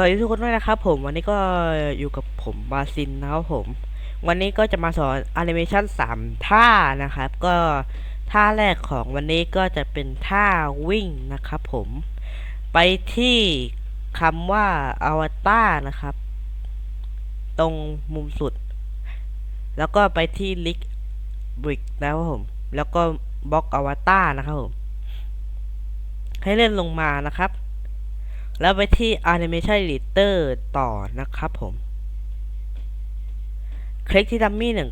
สวัสดีทุกคนด้วยนะครับผมวันนี้ก็อยู่กับผมบาซินนะครับผม วันนี้ก็จะมาสอนแอนิเมชัน3ท่านะครับ ก็ท่าแรกของวันนี้ก็จะเป็นท่าวิ่งนะครับผม ไปที่คำว่าอวตารนะครับ ตรงมุมสุด แล้วก็ไปที่ลิกบริกนะครับผม แล้วก็บล็อกอวตารนะครับผม ให้เลื่อนลงมานะครับ แล้วไปที่ Animation Editor ต่อนะครับผม คลิกที่ดัมมี่หนึ่ง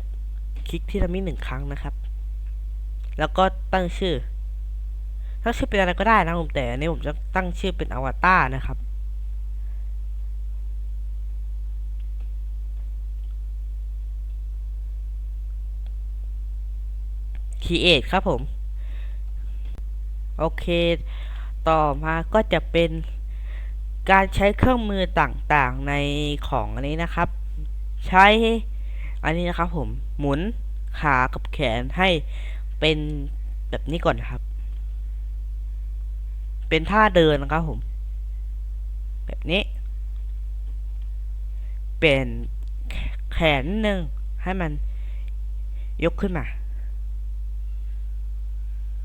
คลิกที่ดัมมี่หนึ่งครั้งนะครับ แล้วก็ตั้งชื่อ ตั้งชื่อเป็นอะไรก็ได้นะผมแต่อันนี้ผมจะตั้งชื่อเป็นอวตารนะครับ Create ครับผม โอเค ต่อมาก็จะเป็น การใช้เครื่องมือต่างๆในของอันนี้นะครับ ใช้อันนี้นะครับผมหมุนขากับแขนให้เป็นแบบนี้ก่อนนะครับ เป็นท่าเดินนะครับผม แบบนี้ เปลี่ยนแขนหนึ่งให้มันยกขึ้นมา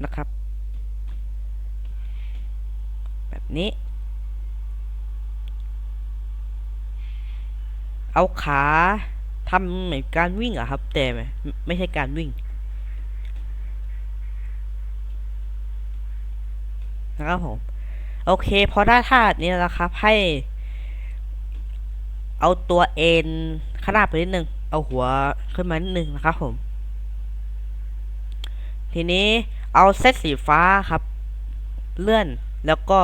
นะครับ แบบนี้ เอาขาทำเหมือนการวิ่งอะครับ แต่ไม่ไม่ใช่การวิ่งนะครับผม โอเค พอได้ท่านี้แล้วครับ ให้ เอาตัวเอ็นข้างหน้าไปนิดนึง เอาหัวขึ้นมานิดนึงนะครับผม ทีนี้เอาเซตสีฟ้าครับ เลื่อนแล้วก็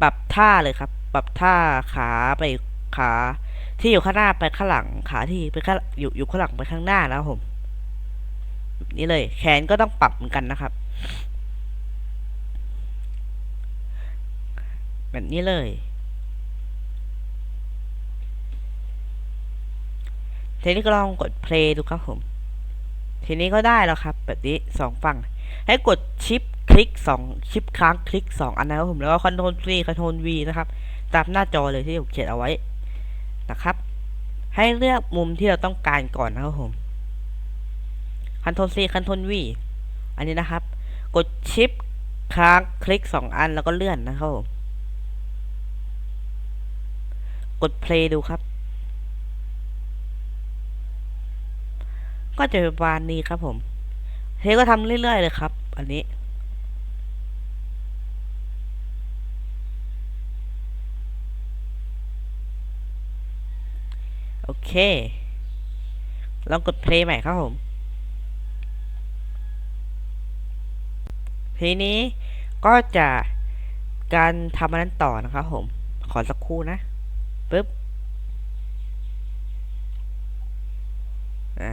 ปรับท่าเลยครับ ปรับท่าขาไปขา ที่อยู่ข้างหน้าไปข้างหลังขาที่ไปข้างอยู่อยู่ข้างหลังไปข้างหน้านะครับผม นี้เลย แขนก็ต้องปรับเหมือนกันนะครับ แบบนี้เลย ทีนี้ก็ลองกดเพลย์ดูครับผม ทีนี้ก็ได้แล้วครับ แบบนี้สองฝั่ง ให้กดชิปคลิกสองชิปค้างคลิกสองอันนะครับผมแล้วก็คอนโทรล C คอนโทรล V นะครับ ตามหน้าจอเลยที่ผมเขียนเอาไว้ นะครับ ให้เลือกมุมที่เราต้องการก่อนนะครับผมคอนโทรล C คอนโทรล V อันนี้นะครับ กดชิปค้างคลิกสองอันแล้วก็เลื่อนนะครับผมกดเพลย์ดูครับ ก็จะเป็นประมาณนี้ครับผมเทก็ทำเรื่อยๆเลยครับ อันนี้ โอเค ลองกดเพลย์ใหม่ครับผมทีนี้ก็จะการทำอันนั้นต่อนะครับผม ขอสักครู่นะปึ๊บอ่า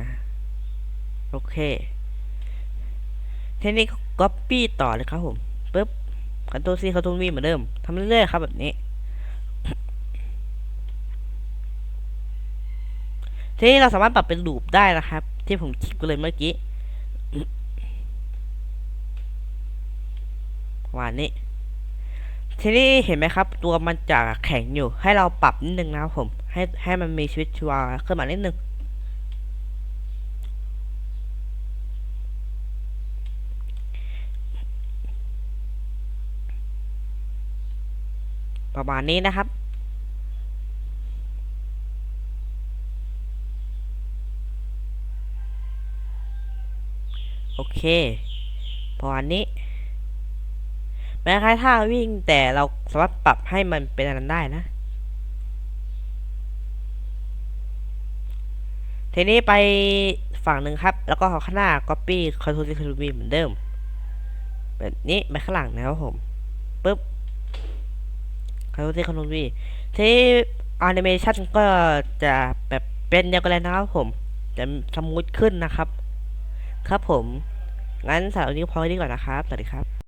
โอเคทีนี้ก็ copy ต่อเลยครับผมปึ๊บ Ctrl C Ctrl V เหมือนเดิมทำเรื่อยๆครับแบบนี้ ทีนี้เราสามารถปรับเป็นลูปได้นะครับ ที่ผมคลิกไปเลยเมื่อกี้ประมาณนี้ทีนี้เห็นไหมครับ ตัวมันจะแข็งอยู่ ให้เราปรับนิดนึงนะครับผม ให้ให้มันมีชีวิตชีวาขึ้นมานิดนึงประมาณนี้นะครับ โอเคประมาณนี้แม้คล้ายท่าวิ่งแต่เราสามารถปรับให้มันเป็นอันนั้นได้นะ ทีนี้ไปฝั่งหนึ่งครับ แล้วก็ข้างหน้า copy control C control V เหมือนเดิม แบบนี้ไปข้างหลังนะครับผมปึ๊บ control C control V ที่ animation ก็จะแบบเป็นเดียวกันเลยนะครับผม จะสมูทขึ้นนะครับ ครับผม งั้นสำหรับวันนี้พอที่ก่อนนะครับ สวัสดีครับ